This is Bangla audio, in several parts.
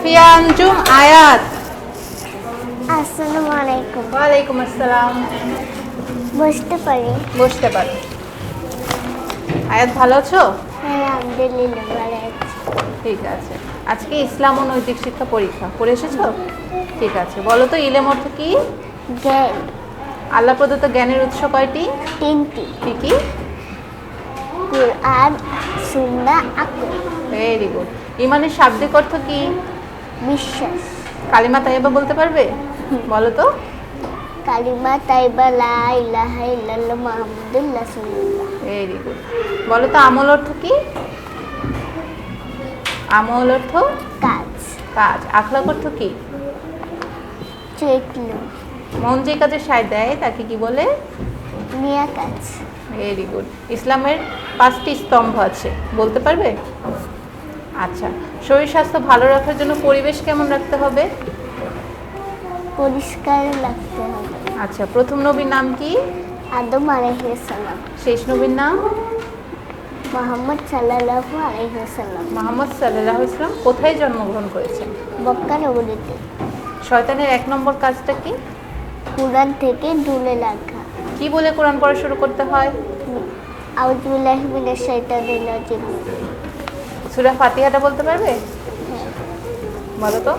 সাফিয়া আঞ্জুম আয়াত। আসসালামু আলাইকুম। ওয়ালাইকুম আসসালাম। বসতে পারি? বসতে পারো। আয়াত ভালো আছো? হ্যাঁ আলহামদুলিল্লাহ ভালো আছি। ঠিক আছে। আজকে ইসলাম ও নৈতিক শিক্ষা পরীক্ষা। পড়ে এসেছ? ঠিক আছে। বলো তো ইলেম অর্থ কি? জ্ঞান। আল্লাহ প্রদত্ত জ্ঞানের উৎস কয়টি? তিনটি। কি কি? কোরআন সুন্না আকল ভেরি গুড ইমানের শাব্দিক অর্থ কি? বিশ্বাস কালিমা তাইবা বলতে পারবে? বলো তো। কালিমা তাইবা লা ইলাহা ইল্লাল্লাহ মুহাম্মাদুর রাসূলুল্লাহ। ভেরি গুড বলো তো আমল অর্থ কি? আমল অর্থ? কাজ। কাজ। আখলাক অর্থ কি? চৈতন্য। মন যে কাজে সায় দেয় তাকে কি বলে? নিয়া কাজ। ভেরি গুড ইসলামের পাঁচটি স্তম্ভ আছে। বলতে পারবে? আচ্ছা শরীর স্বাস্থ্য ভালো রাখার জন্য পরিবেশ কেমন রাখতে হবে? পরিষ্কার রাখতে হবে। আচ্ছা প্রথম নবীর নাম কি? আদম আলাইহিস সালাম। শেষ নবীর নাম? মোহাম্মদ সাল্লাল্লাহু আলাইহি সাল্লাম মোহাম্মদ সাল্লাহ ইসলাম কোথায় জন্মগ্রহণ করেছেন? বক্কা নগরীতে। শয়তানের এক নম্বর কাজটা কি? কোরআন থেকে দূরে রাখা। কি বলে কোরআন পড়া শুরু করতে হয়? আউযুবিল্লাহি মিনাশ শাইতানির রাজিম। সুরা ফাতিহাটা বলতে পারবে বলো তো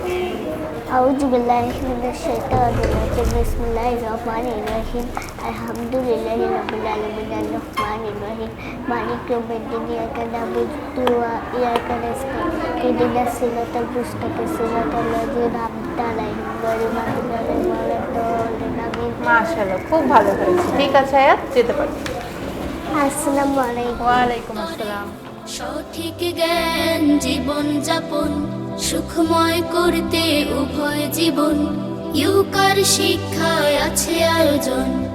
أعوذ بالله من الشيطان الرجيم بسم الله الرحمن الرحيم الحمد لله رب العالمين الرحمن الرحيم مالك يوم الدين إياك نعبد وإياك نستعين اهدنا الصراط المستقيم صراط الذين أنعمت عليهم غير المغضوب عليهم ولا الضالين آمين মাশাআল্লাহ খুব ভালো হয়েছে ঠিক আছে আয়াত যেতে পারো আসসালামু আলাইকুম ওয়ালাইকুম আসসালাম সঠিক জ্ঞান জীবন যাপন সুখময় করতে উভয় জীবন। ইউকার শিক্ষায় আছে আয়োজন।